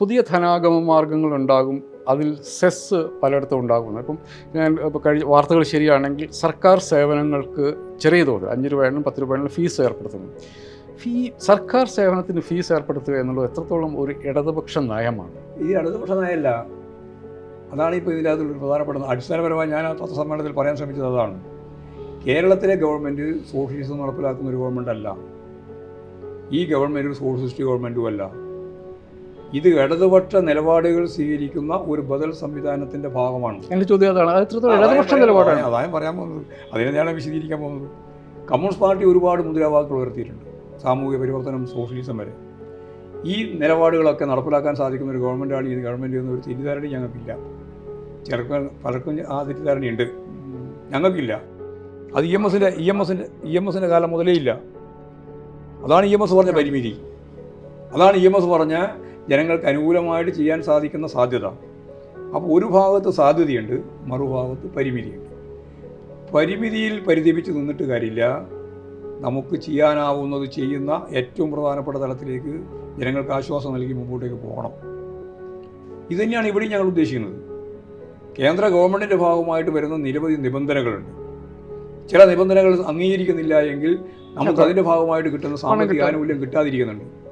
പുതിയ ധനാഗമ മാർഗങ്ങൾ ഉണ്ടാകും അതിൽ സെസ് പലയിടത്തും ഉണ്ടാകുന്നു. അപ്പം ഞാൻ ഇപ്പോൾ കഴിഞ്ഞ വാർത്തകൾ ശരിയാണെങ്കിൽ സർക്കാർ സേവനങ്ങൾക്ക് ചെറിയ തോത് അഞ്ച് രൂപയാണെങ്കിലും പത്ത് രൂപയാണെങ്കിലും ഫീസ് ഏർപ്പെടുത്തുന്നു. ഫീ സർക്കാർ സേവനത്തിന് ഫീസ് ഏർപ്പെടുത്തുക എന്നുള്ളത് എത്രത്തോളം ഒരു ഇടതുപക്ഷ നയമാണ്? ഈ ഇടതുപക്ഷ നയമല്ല അതാണ് ഇപ്പോൾ ഇതിനകത്തുള്ള പ്രധാനപ്പെടുന്നത് അടിസ്ഥാനപരമായി ഞാൻ പത്രസമ്മേളനത്തിൽ പറയാൻ ശ്രമിച്ചത് അതാണ്. കേരളത്തിലെ ഗവൺമെന്റ് സോഷ്യലിസം നടപ്പിലാക്കുന്ന ഒരു ഗവൺമെന്റ് അല്ല. ഈ ഗവൺമെന്റ് ഒരു സോഷ്യലിസ്റ്റ് ഗവൺമെന്റും അല്ല. ഇത് ഇടതുപക്ഷ നിലപാടുകൾ സ്വീകരിക്കുന്ന ഒരു ബദൽ സംവിധാനത്തിന്റെ ഭാഗമാണ്. എന്റെ ചോദ്യം അതാണ്. എത്രത്തോളം ഇടതുപക്ഷ നിലപാടാണ്? അതായത് പറയാൻ പോകുന്നത് അതിനെ ഞാൻ വിശദീകരിക്കാൻ പോകുന്നത്. കമ്മ്യൂണിസ്റ്റ് പാർട്ടി ഒരുപാട് മുദ്രാവാക്യങ്ങൾ ഉയർത്തിയിട്ടുണ്ട് സാമൂഹിക പരിവർത്തനം സോഷ്യലിസം വരെ. ഈ നിലപാടുകളൊക്കെ നടപ്പിലാക്കാൻ സാധിക്കുന്ന ഒരു ഗവൺമെന്റാണ് ഈ ഗവൺമെന്റ് എന്നൊരു തെറ്റിദ്ധാരണ ഞങ്ങൾക്കില്ല. ചിലർക്ക് പലർക്കും ആ തെറ്റിദ്ധാരണയുണ്ട്. ഞങ്ങൾക്കില്ല. അത് ഇ എം എസിന്റെ ഇ എം എസിന്റെ ഇ എം എസിന്റെ കാലം മുതലേ ഇല്ല. അതാണ് ഇ എം എസ് പറഞ്ഞ പരിമിതി. അതാണ് ഇ എം എസ് പറഞ്ഞ ജനങ്ങൾക്ക് അനുകൂലമായിട്ട് ചെയ്യാൻ സാധിക്കുന്ന സാധ്യത. അപ്പോൾ ഒരു ഭാഗത്ത് സാധ്യതയുണ്ട് മറുഭാഗത്ത് പരിമിതിയുണ്ട്. പരിമിതിയിൽ പരിതപിച്ച് നിന്നിട്ട് കാര്യമില്ല. നമുക്ക് ചെയ്യാനാവുന്നത് ചെയ്യുന്ന ഏറ്റവും പ്രധാനപ്പെട്ട തലത്തിലേക്ക് ജനങ്ങൾക്ക് ആശ്വാസം നൽകി മുമ്പോട്ടേക്ക് പോകണം. ഇതുതന്നെയാണ് ഇവിടെയും ഞങ്ങൾ ഉദ്ദേശിക്കുന്നത്. കേന്ദ്ര ഗവൺമെന്റിന്റെ ഭാഗമായിട്ട് വരുന്ന നിരവധി നിബന്ധനകളുണ്ട്. ചില നിബന്ധനകൾ അംഗീകരിക്കുന്നില്ല എങ്കിൽ നമുക്ക് അതിന്റെ ഭാഗമായിട്ട് കിട്ടുന്ന സാമ്പത്തിക ആനുകൂല്യം കിട്ടാതിരിക്കുന്നുണ്ട്.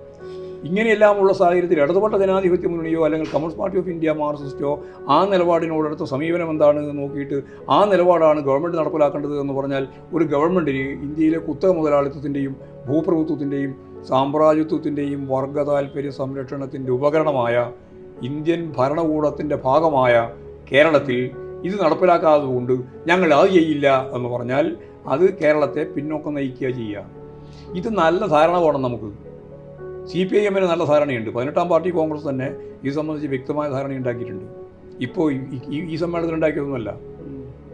ഇങ്ങനെയെല്ലാമുള്ള സാഹചര്യത്തിൽ ഇടതുപെട്ട ജനാധിപത്യ മുന്നണിയോ അല്ലെങ്കിൽ കമ്മ്യൂണിസ്റ്റ് പാർട്ടി ഓഫ് ഇന്ത്യ മാർക്സിസ്റ്റോ ആ നിലപാടിനോടടുത്ത സമീപനം എന്താണ് എന്ന് നോക്കിയിട്ട് ആ നിലപാടാണ് ഗവൺമെന്റ് നടപ്പിലാക്കേണ്ടത് എന്ന് പറഞ്ഞാൽ ഒരു ഗവൺമെന്റിന് ഇന്ത്യയിലെ കുത്തക മുതലാളിത്തത്തിന്റെയും ഭൂപ്രഭുത്വത്തിന്റെയും സാമ്രാജ്യത്വത്തിന്റെയും വർഗ താല്പര്യ സംരക്ഷണത്തിന്റെ ഉപകരണമായ ഇന്ത്യൻ ഭരണകൂടത്തിന്റെ ഭാഗമായ കേരളത്തിൽ ഇത് നടപ്പിലാക്കാത്തതുകൊണ്ട് ഞങ്ങൾ അത് ചെയ്യില്ല എന്ന് പറഞ്ഞാൽ അത് കേരളത്തെ പിന്നോക്കം നയിക്കുക ചെയ്യുക. ഇത് നല്ല ധാരണ വേണം നമുക്ക്. സി പി ഐ എമ്മിന് നല്ല ധാരണയുണ്ട്. പതിനെട്ടാം പാർട്ടി കോൺഗ്രസ് തന്നെ ഇത് സംബന്ധിച്ച് വ്യക്തമായ ധാരണ ഉണ്ടാക്കിയിട്ടുണ്ട് ഇപ്പോൾ ഈ- സമ്മേളനത്തിൽ ഉണ്ടാക്കിയതൊന്നുമല്ല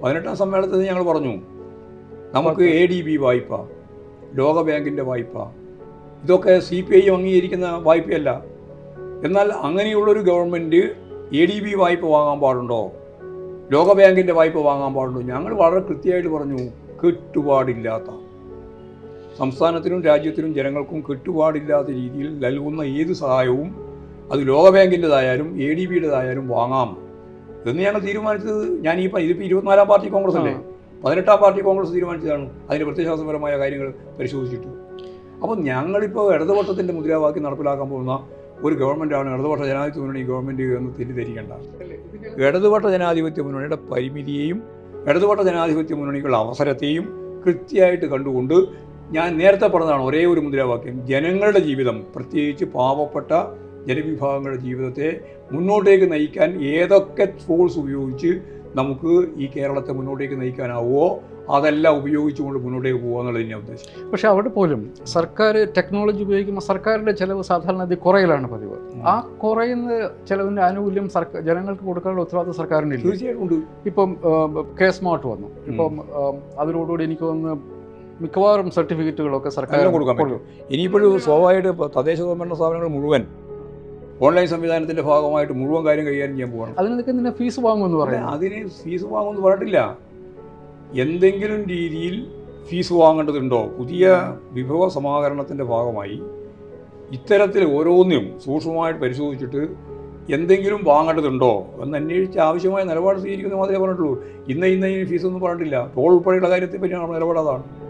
പതിനെട്ടാം സമ്മേളനത്തിൽ ഞങ്ങൾ പറഞ്ഞു നമുക്ക് എ ഡി ബി വായ്പ ലോക ബാങ്കിന്റെ വായ്പ ഇതൊക്കെ സി പി ഐ അംഗീകരിക്കുന്ന വായ്പയല്ല. എന്നാൽ അങ്ങനെയുള്ളൊരു ഗവൺമെന്റ് എ ഡി ബി വായ്പ വാങ്ങാൻ പാടുണ്ടോ? ലോക ബാങ്കിന്റെ വായ്പ വാങ്ങാൻ പാടുണ്ടോ? ഞങ്ങൾ വളരെ കൃത്യമായിട്ട് പറഞ്ഞു കെട്ടുപാടില്ലാത്ത സംസ്ഥാനത്തിനും രാജ്യത്തിനും ജനങ്ങൾക്കും കെട്ടുപാടില്ലാത്ത രീതിയിൽ നൽകുന്ന ഏത് സഹായവും അത് ലോക ബാങ്കിന്റെതായാലും എ ഡി ബിയുടേതായാലും വാങ്ങാം. എന്ന് ഞങ്ങൾ തീരുമാനിച്ചത് ഞാൻ ഈ ഇതിപ്പോൾ ഇരുപത്തിനാലാം പാർട്ടി കോൺഗ്രസ് അല്ലേ? പതിനെട്ടാം പാർട്ടി കോൺഗ്രസ് തീരുമാനിച്ചതാണ്. അതിന്റെ പ്രത്യയശാസ്ത്രപരമായ കാര്യങ്ങൾ പരിശോധിച്ചിട്ട്. അപ്പോൾ ഞങ്ങളിപ്പോൾ ഇടതുപക്ഷത്തിന്റെ മുദ്രാവാക്യം നടപ്പിലാക്കാൻ പോകുന്ന ഒരു ഗവൺമെന്റാണ് ഇടതുപക്ഷ ജനാധിപത്യ മുന്നണി ഗവൺമെന്റ് എന്ന് തെറ്റിദ്ധരിക്കേണ്ട. ഇടതുപക്ഷ ജനാധിപത്യ മുന്നണിയുടെ പരിമിതിയെയും ഇടതുപക്ഷ ജനാധിപത്യ മുന്നണികളുടെ അവസരത്തെയും കൃത്യമായിട്ട് കണ്ടുകൊണ്ട് ഞാൻ നേരത്തെ പറഞ്ഞതാണ് ഒരേ ഒരു മുദ്രാവാക്യം. ജനങ്ങളുടെ ജീവിതം പ്രത്യേകിച്ച് പാവപ്പെട്ട ജനവിഭാഗങ്ങളുടെ ജീവിതത്തെ മുന്നോട്ടേക്ക് നയിക്കാൻ ഏതൊക്കെ ടൂൾസ് ഉപയോഗിച്ച് നമുക്ക് ഈ കേരളത്തെ മുന്നോട്ടേക്ക് നയിക്കാനാവുമോ അതെല്ലാം ഉപയോഗിച്ചുകൊണ്ട് മുന്നോട്ടേക്ക് പോകുക എന്നുള്ളത് ഞാൻ ഉദ്ദേശം പക്ഷേ അവിടെ പോലും സർക്കാർ ടെക്നോളജി ഉപയോഗിക്കുമ്പോൾ സർക്കാരിന്റെ ചിലവ് സാധാരണ അതി കുറയലാണ് പതിവ്. ആ കുറയുന്ന ചിലവിന്റെ ആനുകൂല്യം സർക്കാർ ജനങ്ങൾക്ക് കൊടുക്കാനുള്ള ഉത്തരവാദിത്വം സർക്കാരിനില്ല. തീർച്ചയായിട്ടും ഉണ്ട്. ഇപ്പം കെ സ്മാർട്ട് വന്നു. ഇപ്പം അതിനോടുകൂടി എനിക്ക് തോന്നുന്നു മിക്കവാറും സർട്ടിഫിക്കറ്റുകളൊക്കെ സർക്കാർ കൊടുക്കാൻ പറ്റും. ഇനിയിപ്പോഴും സ്വാഭാവികമായിട്ട് തദ്ദേശ സ്വയംഭരണ സ്ഥാപനങ്ങൾ മുഴുവൻ ഓൺലൈൻ സംവിധാനത്തിന്റെ ഭാഗമായിട്ട് മുഴുവൻ കാര്യം കൈകാര്യം ചെയ്യാൻ പോകണം അതിനൊക്കെ നിന്നെ ഫീസ് വാങ്ങുമെന്ന് പറയാം അതിന് ഫീസ് വാങ്ങുമെന്ന് പറഞ്ഞിട്ടില്ല. എന്തെങ്കിലും രീതിയിൽ ഫീസ് വാങ്ങേണ്ടതുണ്ടോ? പുതിയ വിഭവ സമാഹരണത്തിന്റെ ഭാഗമായി ഇത്തരത്തിൽ ഓരോന്നിനും സൂക്ഷ്മമായിട്ട് പരിശോധിച്ചിട്ട് എന്തെങ്കിലും വാങ്ങേണ്ടതുണ്ടോ? എന്ന് അന്വേഷിച്ച് ആവശ്യമായ നിലപാട് സ്വീകരിക്കുന്ന മാത്രമേ പറഞ്ഞിട്ടുള്ളൂ. ഇന്ന ഇന്ന ഈ ഫീസൊന്നും പറഞ്ഞിട്ടില്ല. ടോൾ ഉൾപ്പെടെയുള്ള കാര്യത്തെ പറ്റിയാണ് നിലപാട് അതാണ്.